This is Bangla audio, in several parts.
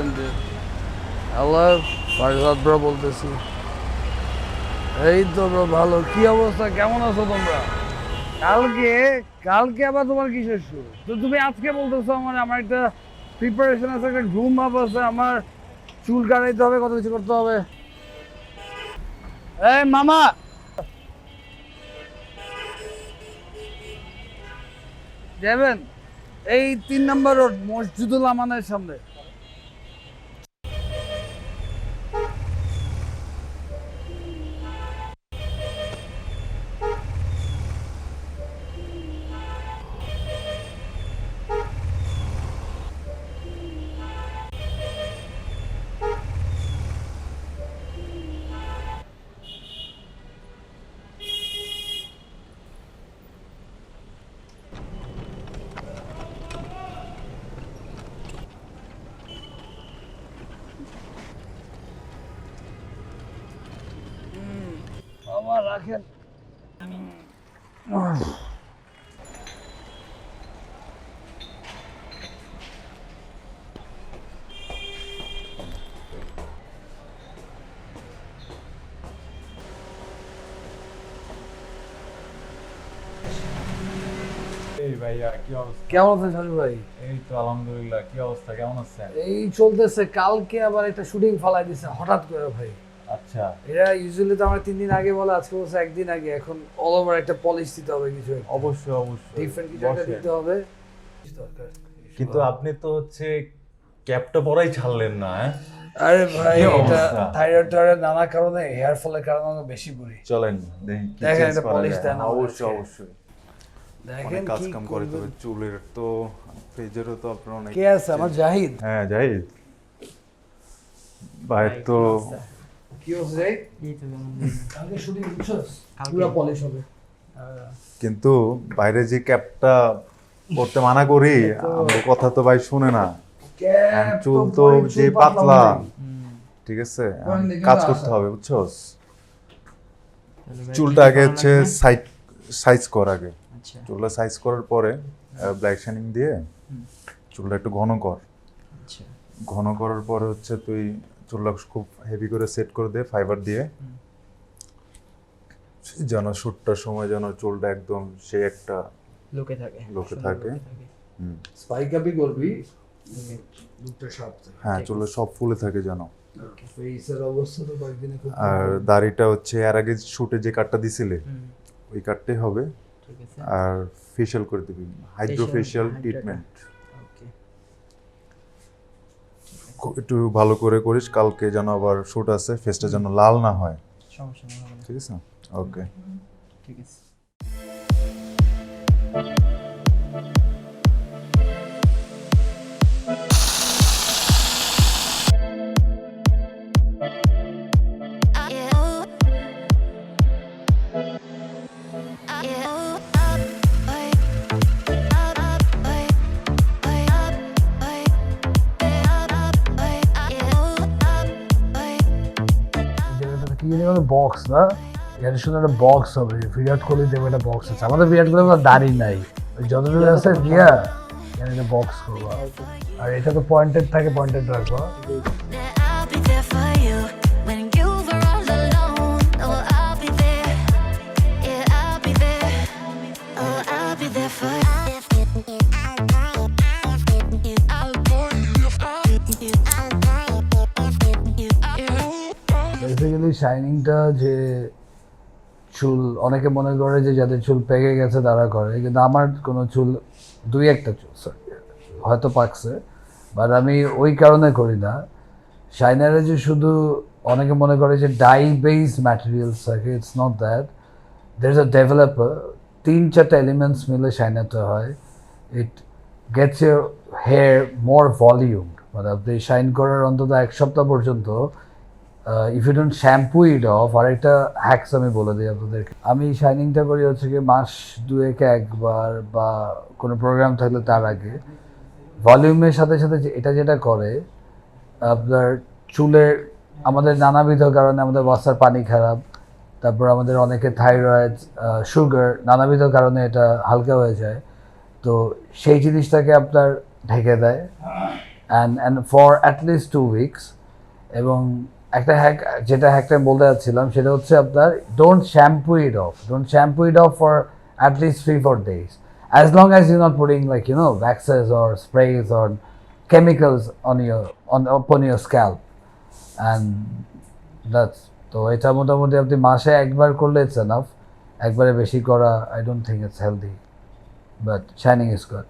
ইন্টেন্ডেড হ্যালো ফারজাদ ব্রো বলতেছি। এই তো ব্রো ভালো। কি অবস্থা? কেমন আছো তোমরা? কালকে কালকে আবার তোমার কিসের শো তো তুমি আজকে বলতেছো আমার আমার একটা প্রিপারেশন আছে, একটা ঘুম ভাব আছে, আমার চুল কাটাইতে হবে, কত কিছু করতে হবে। এই মামা! যাবেন। এই তিন নম্বর রোড, মসজিদুল আমানের সামনে। রাখেন। এই ভাইয়া কি অবস্থা? কেমন আছেন ভাই? এই তো আলহামদুলিল্লাহ কি অবস্থা? কেমন আছেন? এই চলতেছে কালকে আবার একটা শুটিং ফালাই দিছে হঠাৎ করে ভাই। আচ্ছা। এরা ইউজুয়ালি তো আমার তিন দিন আগে বলে আজকে বলছে একদিন আগে। এখন অল ওভার একটা পলিশ দিতে হবে কিছু অবশ্যই অবশ্যই। ডিফারেন্ট কিছু একটা দিতে হবে। কিন্তু আপনি তো হচ্ছে ক্যাপটা পরাই ছাড়লেন না হ্যাঁ? আরে ভাই এটা থাইরয়েড টাইরয়েড নানা কারণে হেয়ার ফলের কারণে আমি বেশি করি চলেন দেখেন একটা যায়। দেন অবশ্যই অবশ্যই। দেখেন কাজ কাম করে। তবে চুলের তো ফেজেরও তো আপনার অনেক কে আছে? আমার জাহিদ। হ্যাঁ যাই বাইর তো কি হচ্ছে জাহিদ কালকে শুটিং বুঝছস পুরো পলিশ হবে। কিন্তু বাইরে যে ক্যাপটা পড়তে মানা করি আমার কথা তো ভাই শুনে না। চুল তো যে পাতলা। ঠিক আছে? কাজ করতে হবে বুঝছস চুলটা আগে হচ্ছে সাইজ সাইজ কর আগে। চুলটা সাইজ করার পরে ব্ল্যাক শাইনিং দিয়ে চুলটা একটু ঘন কর। ঘন করার পরে হচ্ছে তুই চুলটা খুব হেভি করে সেট করে দেয় ফাইবার দিয়ে। যেন শুটটার সময় যেন চুলটা একদম সে একটা লোকে থাকে লোকে থাকে। স্পাইক আপই করবি হ্যাঁ চুলে সব ফুলে থাকে যেন। আর দাড়িটা হচ্ছে এর আগে শুটে যে কাটটা দিছিলে ওই কাটটাই হবে। আর ফেশিয়াল করে দিবি হাইড্রোফেশিয়াল ট্রিটমেন্ট ওকে একটু ভালো করে করিস কালকে যেন আবার শুট আছে ফেসটা যেন লাল না হয়। ঠিক আছে? ওকে ঠিক আছে। কি জানি বলে বক্স না? এখানে শুধু একটা বক্স হবে। বিরাট কোহলি দেবে একটা বক্স আছে। আমাদের বিরাট কোহলি আমার দাড়ি নাই। যতটুকু আছে দিয়া এখানে বক্স করব। আর এটা তো পয়েন্টেড থাকে পয়েন্টেড রাখব। বেসিক্যালি শাইনিংটা যে চুল, অনেকে মনে করে যে যাদের চুল পেকে গেছে তারা করে, কিন্তু আমার কোনো চুল, দুই একটা চুল হয়তো পাকছে বাট আমি ওই কারণে করি না। শাইনারে যে শুধু অনেকে মনে করে যে ডাই বেস ম্যাটেরিয়ালস থাকে it's not that there is a developer তিন চারটা এলিমেন্টস মিলে শাইনারটা হয়। It gets your hair more volume মানে আপনি শাইন করার অন্তত এক সপ্তাহ পর্যন্ত if you don't shampoo it off আর একটা হ্যাক্স আমি বলে দিই আপনাদেরকে। আমি শাইনিংটা করি হচ্ছে কি মাস দুয়েক একবার বা কোনো প্রোগ্রাম থাকলে তার আগে। ভলিউমের সাথে সাথে এটা যেটা করে, আপনার চুলের আমাদের নানাবিধ কারণে আমাদের বস্তার পানি খারাপ, তারপর আমাদের অনেকে থাইরয়েড সুগার নানাবিধ কারণে এটা হালকা হয়ে যায়। তো সেই জিনিসটাকে আপনার ঢেকে দেয়। And and for at least two weeks এবং একটা হ্যাক যেটা হ্যাকটা বলতে যাচ্ছিলাম, সেটা হচ্ছে আপনার don't shampoo it off don't shampoo it off for at least three four days as long as you not putting like you know waxes or sprays or chemicals on your, on, upon your scalp. And that's, তো এটা মোটামুটি আপনি মাসে একবার করলে ইটস এনাফ একবারে বেশি করা I don't think it's healthy but shining is good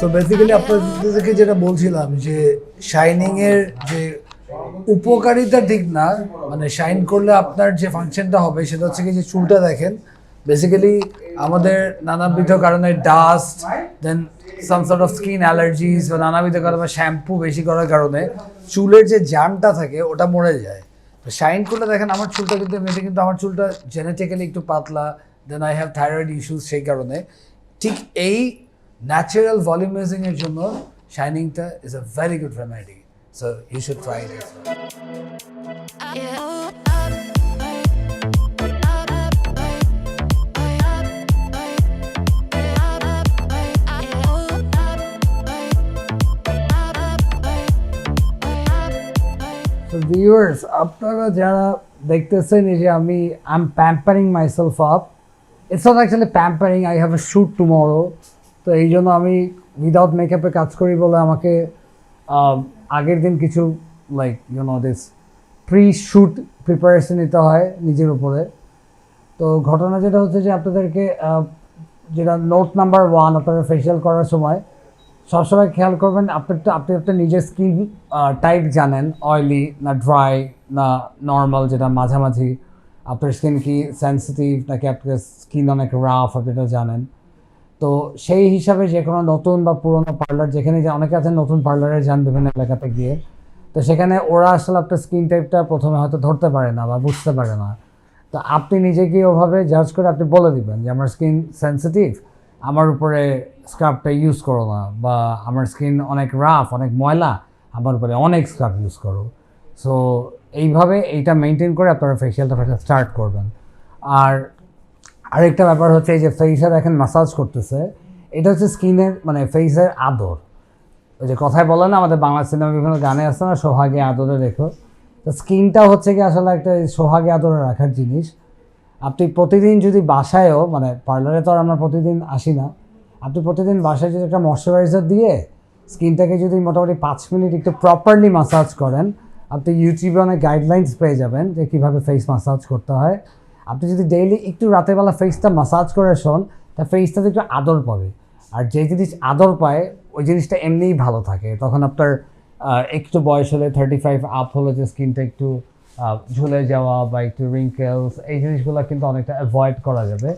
তো বেসিক্যালি আপনাদেরকে যেটা বলছিলাম, যে শাইনিং এর যে উপকারিতা ঠিক না মানে শাইন করলে আপনার যে ফাংশনটা হবে, সেটা হচ্ছে কি যে চুলটা দেখেন বেসিক্যালি আমাদের নানাবিধ কারণে dust then some sort of skin allergies বা নানাবিধ কারণে শ্যাম্পু বেশি করার কারণে চুলের যে জামটা থাকে, ওটা মরে যায়। তো শাইন করলে দেখেন আমার চুলটা কিন্তু এমনিতে কিন্তু আমার চুলটা জেনেটিক্যালি একটু পাতলা then I have thyroid issues সেই কারণে। ঠিক এই ন্যাচারাল ভলিউমাইজিং এর জন্য শাইনিংটা is a very good remedy so you should try it তো ভিউয়ার্স আপনারা যারা দেখতেছেন এই যে আমি I am pampering myself up it's not actually pampering I have a shoot tomorrow তো এই জন্য আমি উইদাউট মেকআপে কাজ করি বলে আমাকে আগের দিন কিছু like you know this pre shoot preparation নিতে হয় নিজের উপরে। তো ঘটনা যেটা হচ্ছে যে আপনাদেরকে যেটা নোট নাম্বার ওয়ান আপনারা ফেসিয়াল করার সময়, সবসময় খেয়াল করবেন আপনার তো আপনি আপনার নিজের স্কিন টাইপ জানেন অয়েলি না ড্রাই না নর্মাল যেটা মাঝামাঝি। আপনার স্কিন কি সেন্সিটিভ নাকি আপনার স্কিন অনেক রাফ আপনি জানেন। তো সেই হিসাবে যে কোনো নতুন বা পুরোনো পার্লার যেখানে যে অনেকে আছেন নতুন পার্লারে যান বিভিন্ন এলাকাতে গিয়ে, তো সেখানে ওরা আসলে আপনার স্কিন টাইপটা প্রথমে হয়তো ধরতে পারে না বা বুঝতে পারে না। তো আপনি নিজেকে ওভাবে জাজ করে আপনি বলে দিবেন যে, আমার স্কিন সেন্সিটিভ আমার উপরে স্ক্রাবটা ইউজ করো না বা আমার স্কিন অনেক রাফ অনেক ময়লা, আমার উপরে অনেক স্ক্রাব ইউজ করো। সো এইভাবে এইটা মেনটেন করে আপনারা ফেশিয়ালটা স্টার্ট করবেন। আর আরেকটা ব্যাপার হচ্ছে এই যে ফেসে দেখেন মাসাজ করতেছে, এটা হচ্ছে স্কিনের মানে ফেসের আদর। ওই যে কথায় বলে না, আমাদের বাংলা সিনেমা বিভিন্ন গানে আছে না, সোহাগে আদরে রেখো তো স্কিনটা হচ্ছে কি আসলে একটা সোহাগে আদরে রাখার জিনিস। আপনি প্রতিদিন যদি বাসায়ও মানে পার্লারে তো আর আমরা প্রতিদিন আসি না, আপনি প্রতিদিন বাসায় যদি একটা ময়শ্চারাইজার দিয়ে স্কিনটাকে যদি মোটামুটি পাঁচ মিনিট একটু প্রপারলি মাসাজ করেন, আপনি ইউটিউবে অনেক গাইডলাইন্স পেয়ে যাবেন যে কীভাবে ফেস মাসাজ করতে হয়। আপনি যদি ডেইলি একটু রাতেরবেলা ফেসটা মাসাজ করে শোন, তা ফেসটাতে একটু আদর পাবে। আর যে জিনিস আদর পায়, ওই জিনিসটা এমনিই ভালো থাকে। তখন আপনার একটু বয়স হলে থার্টি ফাইভ আপ হলে যে স্কিনটা একটু ঝুলে যাওয়া বা একটু রিঙ্কেলস এই জিনিসগুলো কিন্তু অনেকটা অ্যাভয়েড করা যাবে।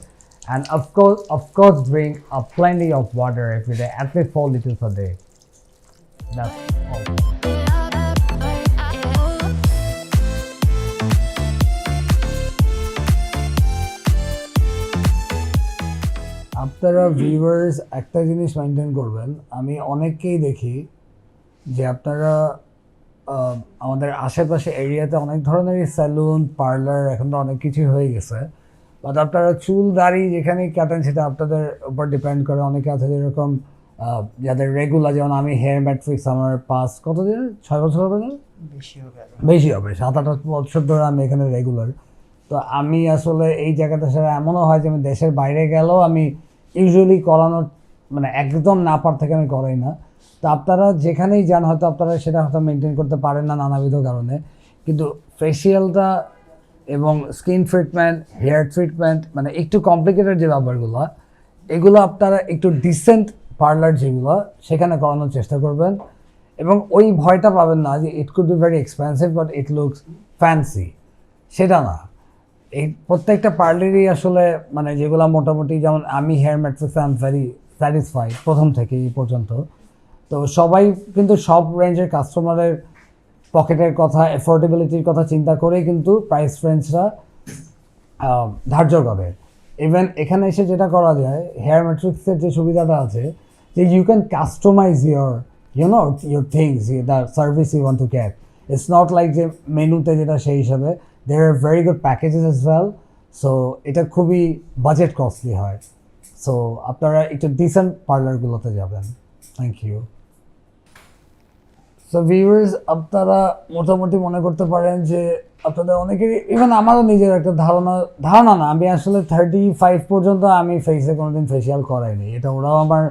And of course of course drink a plenty of water every day at least four litres a day আপনারা ভিউয়ার্স একটা জিনিস মেনটেন করবেন আমি অনেককেই দেখি যে আপনারা আমাদের আশেপাশে এরিয়াতে অনেক ধরনেরই স্যালুন পার্লার এখন তো অনেক কিছুই হয়ে গেছে। বাট আপনারা চুল দাড়ি যেখানেই কাটেন সেটা আপনাদের উপর ডিপেন্ড করে। অনেকে আছে যেরকম যাদের রেগুলার যেমন আমি হেয়ার ম্যাট্রিক্স আমার পাঁচ কত দিন? ছয় বছর হবে না? বেশি হবে। বেশি হবে সাত আট বছর ধরে আমি এখানে রেগুলার তো আমি আসলে এই জায়গাটা সেটা এমনও হয় যে আমি দেশের বাইরে গেলেও আমি ইউজুয়ালি করানোর মানে একদম না পার থেকে আমি করাই না। তো আপনারা যেখানেই যান, হয়তো আপনারা সেটা হয়তো মেনটেন করতে পারেন না নানাবিধ কারণে। কিন্তু ফেসিয়ালটা এবং স্কিন ট্রিটমেন্ট হেয়ার ট্রিটমেন্ট মানে একটু কমপ্লিকেটেড যে ব্যাপারগুলো, এগুলো আপনারা একটু ডিসেন্ট পার্লার যেগুলো, সেখানে করানোর চেষ্টা করবেন। এবং ওই ভয়টা পাবেন না যে it could be very expensive but it looks fancy সেটা না। এই প্রত্যেকটা পার্লারই আসলে মানে যেগুলো মোটামুটি যেমন আমি Hair Matrix I am very satisfied প্রথম থেকে এই পর্যন্ত। তো সবাই কিন্তু সব রেঞ্জের কাস্টমারের পকেটের কথা অ্যাফোর্ডেবিলিটির কথা চিন্তা করেই কিন্তু প্রাইস ফ্রেন্ডসরা ধার্য করে। ইভেন এখানে এসে যেটা করা যায় হেয়ার ম্যাট্রিক্সের যে সুবিধাটা আছে, যে you can customise your you know your things the service you want to get it's not like যে মেনুতে যেটা সেই হিসাবে there are very good packages as well so এটা খুবই বাজেট কস্টলি হয়। সো আপনারা একটু ডিসেন্ট পার্লারগুলোতে যাবেন। থ্যাংক ইউ সো ভিউয়ার্স আপনারা মোটামুটি মনে করতে পারেন যে আপনাদের অনেকেরই ইভেন আমারও নিজের একটা ধারণা ধারণা না। আমি আসলে থার্টি ফাইভ পর্যন্ত আমি ফেসে কোনোদিন ফেসিয়াল করাইনি। এটা ওরাও আমার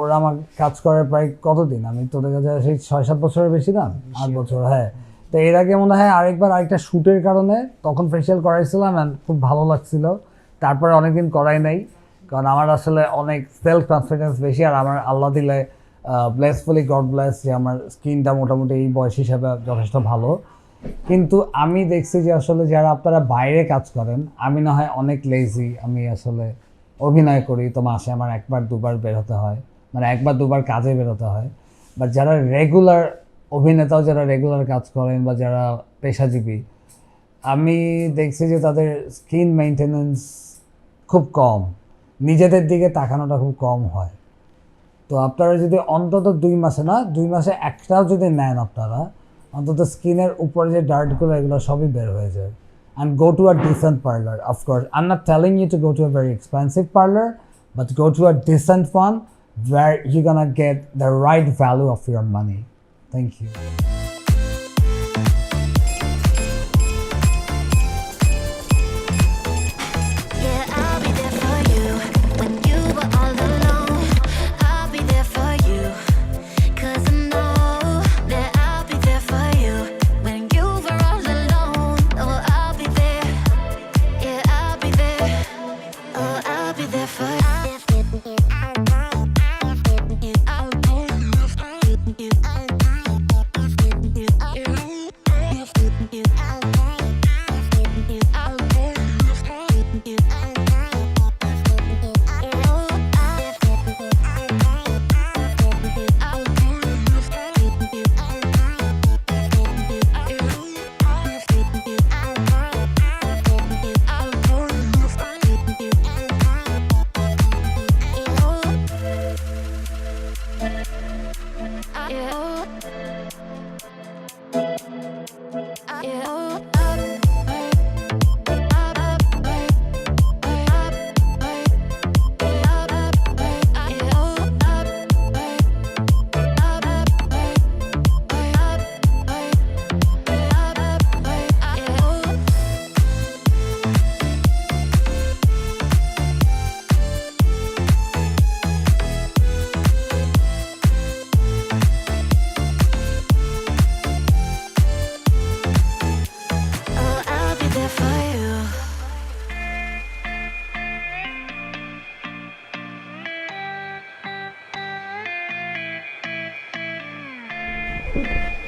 ওরা আমার কাজ করে প্রায় কতদিন? আমি তোদের কাছে সেই ছয় সাত বছরের বেশি না? আট বছর হ্যাঁ। তো এর আগে মনে হয় আরেকবার আরেকটা শ্যুটের কারণে তখন ফেসিয়াল করাইছিলাম অ্যান্ড খুব ভালো লাগছিল। তারপরে অনেকদিন করাই নাই, কারণ আমার আসলে অনেক সেলফ কনফিডেন্স বেশি আর আমার আল্লাহ দিলে ব্লেসফুলি গড ব্লেস যে আমার স্কিনটা মোটামুটি এই বয়স হিসাবে যথেষ্ট ভালো। কিন্তু আমি দেখছি যে আসলে যারা আপনারা বাইরে কাজ করেন, আমি না হয় অনেক লেজি আমি আসলে অভিনয় করি তো মাসে আমার একবার দুবার বেরোতে হয় মানে একবার দুবার কাজে বেরোতে হয়। বা যারা রেগুলার অভিনেতাও যারা রেগুলার কাজ করেন বা যারা পেশাজীবী, আমি দেখছি যে তাদের স্কিন মেনটেনেন্স খুব কম। নিজেদের দিকে তাকানোটা খুব কম হয়। তো আপনারা যদি অন্তত দুই মাসে না, দুই মাসে একটাও যদি নেন আপনারা, অন্তত স্কিনের উপরে যে ডার্টগুলো এগুলো সবই বের হয়ে যায়। And go to a decent parlour of course I not telling you to go to a very expensive parlour but go to a decent one where you're get the right value of your money. Thank you.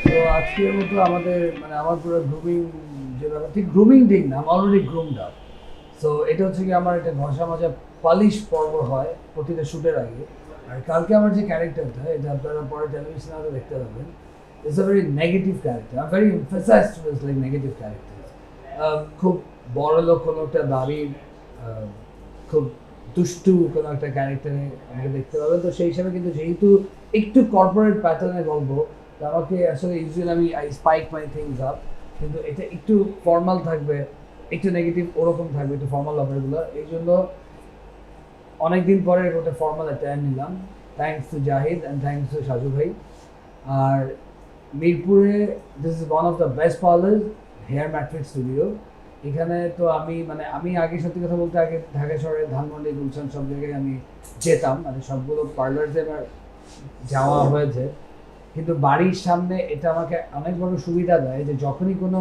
তো আজকের মতো আমাদের মানে আমার পুরো গ্রুমিং যে ব্যাপার ঠিক গ্রুমিং ঠিক না অলরেডি গ্রুমড আপ সো এটা হচ্ছে কি আমার একটা ঘষা মাজা পালিশ পর্ব হয় প্রতিটা শ্যুটের আগে। আর কালকে আমার যে ক্যারেক্টারটা এটা আপনারা পরে টেলিভিশনে আরও দেখতে পাবেন it's a very negative character I very emphasise to this like negative character খুব বড় লোক কোনো একটা বাড়ির আহ, খুব দুষ্টু কোনো একটা ক্যারেক্টারে আমাকে দেখতে পাবেন। তো সেই হিসাবে কিন্তু যেহেতু একটু কর্পোরেট প্যাটার্নের গল্প আমাকে আসলে ইউজুয়ালি আমি I spike my things up কিন্তু এটা একটু ফর্মাল থাকবে একটু নেগেটিভ ওরকম থাকবে একটু ফর্মাল ব্যাপারগুলো এই জন্য অনেকদিন পরে ওটা ফর্মাল একটা নিলাম। Thanks to Zahid and thanks to Saju ভাই। আর মিরপুরে this is one of the best parlour Hair Matrix studio এখানে তো আমি মানে আমি আগে সত্যি কথা বলতে আগে ঢাকা শহরে ধানমন্ডি গুলশান সব জায়গায় আমি যেতাম। মানে সবগুলো পার্লার্সে আমার যাওয়া হয়েছে। কিন্তু বাড়ির সামনে এটা আমাকে অনেক বড় সুবিধা দেয় যে যখনই কোনো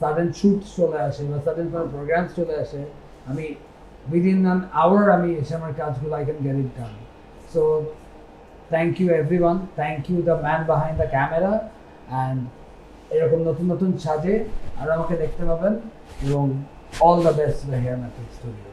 সাডেন শ্যুট চলে আসে বা সাডেন কোনো প্রোগ্রামস চলে আসে, আমি উইদিন অ্যান আওয়ার আমি এসে আমার কাজগুলো I can get it done so thank you everyone thank you the man behind the camera and এরকম নতুন নতুন সাজে আর আমাকে দেখতে পাবেন এবং all the best the Hair Matrix studio